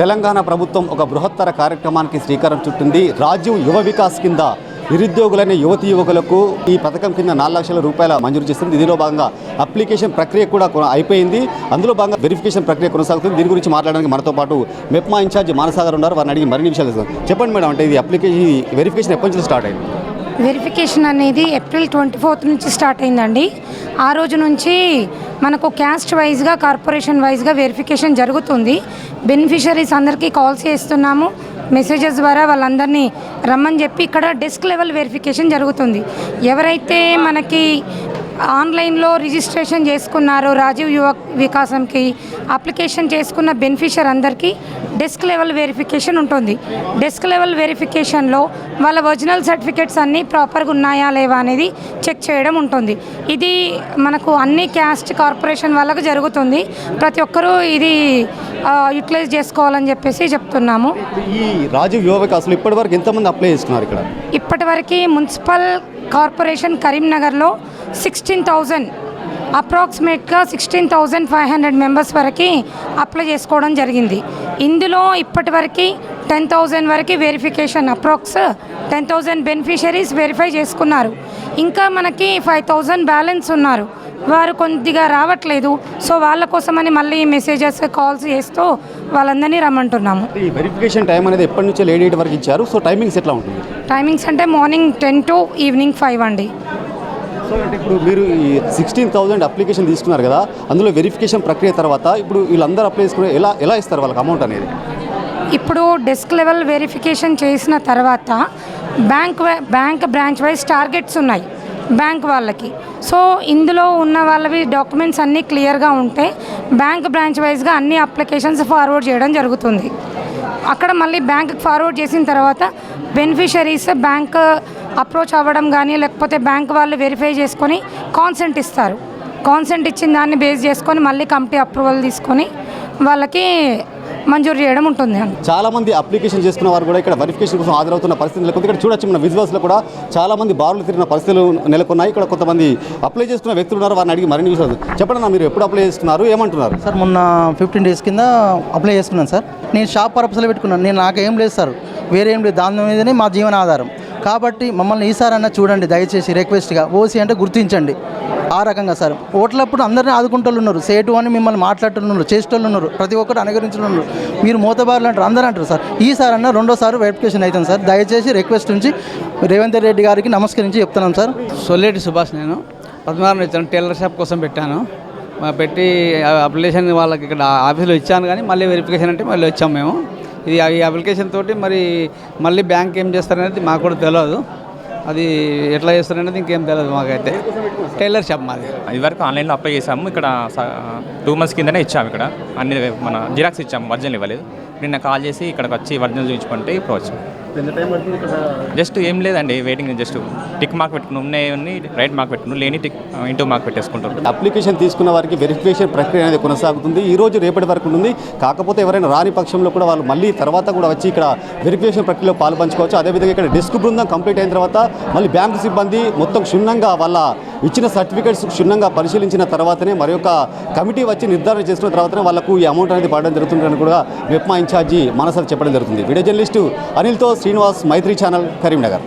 తెలంగాణ ప్రభుత్వం ఒక బృహత్తర కార్యక్రమానికి శ్రీకారం చుట్టింది. రాజీవ్ యువ వికాస్ కింద నిరుద్యోగులైన యువతి యువకులకు ఈ పథకం కింద నాలుగు లక్షల రూపాయల మంజూరు చేస్తుంది. దీనిలో భాగంగా అప్లికేషన్ ప్రక్రియ కూడా అయిపోయింది. అందులో భాగంగా వెరిఫికేషన్ ప్రక్రియ కొనసాగుతుంది. దీని గురించి మాట్లాడడానికి మనతో పాటు మెప్మా ఇన్ఛార్జ్ మానసాగర్ ఉన్నారు. వారిని అడిగి మరిన్ని విషయాలు చెప్పండి మేడం అంటే ఇది అప్లికేషన్ ఈ వెరిఫికేషన్ ఎప్పటి నుంచి స్టార్ట్ అయింది? వెరిఫికేషన్ అనేది ఏప్రిల్ ట్వంటీ ఫోర్త్ నుంచి స్టార్ట్ అయిందండి. ఆ రోజు నుంచి మనకు క్యాస్ట్ వైజ్గా కార్పొరేషన్ వైజ్గా వెరిఫికేషన్ జరుగుతుంది. బెనిఫిషరీస్ అందరికీ కాల్స్ చేస్తున్నాము. మెసేజెస్ ద్వారా వాళ్ళందరినీ రమ్మని చెప్పి ఇక్కడ డెస్క్ లెవెల్ వెరిఫికేషన్ జరుగుతుంది. ఎవరైతే మనకి ఆన్లైన్లో రిజిస్ట్రేషన్ చేసుకున్నారో రాజీవ్ యువ వికాసంకి. అప్లికేషన్ చేసుకున్న బెనిఫిషర్ అందరికీ డెస్క్ లెవెల్ వెరిఫికేషన్ ఉంటుంది. డెస్క్ లెవెల్ వెరిఫికేషన్లో వాళ్ళ ఒరిజినల్ సర్టిఫికేట్స్ అన్నీ ప్రాపర్గా ఉన్నాయా లేవా అనేది చెక్ చేయడం ఉంటుంది. ఇది మనకు అన్ని క్యాస్ట్ కార్పొరేషన్ వాళ్ళకు జరుగుతుంది. ప్రతి ఒక్కరూ ఇది యూటిలైజ్ చేసుకోవాలని చెప్పేసి చెప్తున్నాము. ఈ రాజీవ్ యువ వికాస్లో ఇప్పటి వరకు ఎంతమంది అప్లై చేసుకున్నారు ఇక్కడ? ఇప్పటివరకు మున్సిపల్ కార్పొరేషన్ కరీంనగర్లో సిక్స్టీన్ థౌజండ్ అప్రాక్సిమేట్గా sixteen thousand five hundred members వరకు అప్లై చేసుకోవడం జరిగింది. ఇందులో ఇప్పటివరకు టెన్ థౌజండ్ వరకు verification approx ten thousand beneficiaries verify చేసుకున్నారు. ఇంకా మనకి ఫైవ్ థౌజండ్ బ్యాలెన్స్ ఉన్నారు. వారు కొద్దిగా రావట్లేదు. సో వాళ్ళ కోసమని మళ్ళీ మెసేజెస్ కాల్స్ చేస్తూ వాళ్ళందరినీ రమ్మంటున్నాము. ఈ వెరిఫికేషన్ టైం అనేది ఎప్పటి నుంచి లేట్ ఎయిట్ వరకు ఇచ్చారు. సో టైమింగ్స్ ఎట్లా ఉంటుంది టైమింగ్స్ అంటే morning ten to evening five అండి. సో అంటే ఇప్పుడు మీరు ఈ సిక్స్టీన్ థౌసండ్ అప్లికేషన్ తీసుకున్నారు కదా అందులో వెరిఫికేషన్ ప్రక్రియ తర్వాత ఇప్పుడు వీళ్ళందరూ అప్లై చేసుకుని ఎలా ఎలా ఇస్తారు వాళ్ళకి అమౌంట్ అనేది? ఇప్పుడు డెస్క్ లెవెల్ వెరిఫికేషన్ చేసిన తర్వాత bank bank branch wise targets ఉన్నాయి. బ్యాంక్ వాళ్ళకి. సో ఇందులో ఉన్న వాళ్ళవి డాక్యుమెంట్స్ అన్నీ క్లియర్గా ఉంటే బ్యాంక్ బ్రాంచ్ వైజ్గా అన్ని అప్లికేషన్స్ ఫార్వర్డ్ చేయడం జరుగుతుంది. అక్కడ మళ్ళీ బ్యాంక్కి ఫార్వర్డ్ చేసిన తర్వాత బెనిఫిషరీస్ బ్యాంక్ అప్రోచ్ అవ్వడం కానీ లేకపోతే బ్యాంక్ వాళ్ళు వెరిఫై చేసుకొని కాన్సెంట్ ఇస్తారు. కాన్సెంట్ ఇచ్చిన దాన్ని బేస్ చేసుకొని మళ్ళీ కమిటీ అప్రూవల్ తీసుకొని వాళ్ళకి మంజూరు చేయడం ఉంటుంది చాలా మంది అప్లికేషన్ చేసుకున్న వారు కూడా ఇక్కడ వెరిఫికేషన్ కోసం హాజరవుతున్న పరిస్థితి నెలకొంది. ఇక్కడ చూడొచ్చు మన విజువల్స్లో కూడా చాలా మంది బారులు తిరిగిన పరిస్థితులు నెలకొన్నాయి. ఇక్కడ కొంతమంది అప్లై చేసుకున్న వ్యక్తులు ఉన్నారు. వారిని అడిగి మరిన్ని విషయాలు చెప్పండి మీరు ఎప్పుడు అప్లై చేసుకున్నారు? ఏమంటున్నారు? సార్ మొన్న ఫిఫ్టీన్ డేస్ కింద అప్లై చేసుకున్నాను సార్. నేను షాప్ పర్పస్లో పెట్టుకున్నాను. నేను నాకేం లేదు సార్. వేరే ఏం లేదు. దాని మీదనే మా జీవనాధారం. కాబట్టి మమ్మల్ని ఈసారి అన్న చూడండి దయచేసి రిక్వెస్ట్గా ఓసీ అంటే గుర్తించండి. ఆ రకంగా సార్. ఓట్లప్పుడు అందరినీ ఆదుకుంటూ ఉన్నారు. సేటు అని మిమ్మల్ని మాట్లాడుతున్నారు చేసేటోళ్ళు ఉన్నారు. ప్రతి ఒక్కరు అనుకరించిన ఉన్నారు. మీరు మూతబారులు అంటారు. అందరూ అంటారు సార్. ఈసారి అన్న రెండోసారి వెరిఫికేషన్ అవుతుంది సార్. దయచేసి రిక్వెస్ట్ నుంచి రేవంత్ రెడ్డి గారికి నమస్కరించి చెప్తున్నాను సార్. సొల్లేటి సుభాష్ నేను. పద్మనాభం ఇచ్చాను. టైలర్ షాప్ కోసం పెట్టాను. పెట్టి ఆ అప్లికేషన్ వాళ్ళకి ఇక్కడ ఆఫీస్లో ఇచ్చాను కానీ మళ్ళీ వెరిఫికేషన్ అంటే మళ్ళీ వచ్చాము మేము. ఇది ఈ అప్లికేషన్ తోటి మరి మళ్ళీ బ్యాంక్ ఏం చేస్తారనేది మాకు కూడా తెలియదు అది ఎట్లా చేస్తారనేది ఇంకేం తెలియదు మాకైతే. టైలర్ షాప్ మాది. ఇదివరకు ఆన్లైన్లో అప్లై చేసాము. ఇక్కడ టూ మంత్స్ కిందనే ఇచ్చాము ఇక్కడ. అన్ని మన జిరాక్స్ ఇచ్చాము వర్జన్ ఇవ్వలేదు. నిన్న కాల్ చేసి ఇక్కడికి వచ్చి వర్జన్ చూపించుకుంటే ఇప్పుడు వచ్చాము. జస్ట్ ఏం లేదండి వెయిటింగ్ జస్ట్ టిక్ మార్క్ పెట్టుకున్నాం. ఉన్నాయి రైట్ మార్క్ పెట్టుకున్నాం. లేని టిక్ ఇంటూ మార్క్ పెట్టేసుకుంటాం. అప్లికేషన్ తీసుకున్న వారికి వెరిఫికేషన్ ప్రక్రియ అనేది కొనసాగుతుంది. ఈ రోజు రేపటి వరకు ఉంటుంది. కాకపోతే ఎవరైనా రాని పక్షంలో కూడా వాళ్ళు మళ్ళీ తర్వాత కూడా వచ్చి ఇక్కడ వెరిఫికేషన్ ప్రక్రియలో పాల్పంచుకోవచ్చు. అదేవిధంగా ఇక్కడ డెస్క్ బృందం కంప్లీట్ అయిన తర్వాత మళ్ళీ బ్యాంకు సిబ్బంది మొత్తం క్షుణ్ణంగా వాళ్ళ ఇచ్చిన సర్టిఫికేట్స్ క్షుణ్ణంగా పరిశీలించిన తర్వాతనే మరి యొక్క కమిటీ వచ్చి నిర్ధారణ చేసుకున్న తర్వాతనే వాళ్ళకు ఈ అమౌంట్ అనేది పడడం జరుగుతుందని కూడా మెప్మా ఇన్ఛార్జి మనసలు చెప్పడం జరుగుతుంది. వీడియో జర్నలిస్టు అనిల్తో శ్రీనివాస్ మైత్రి ఛానల్ కరీంనగర్.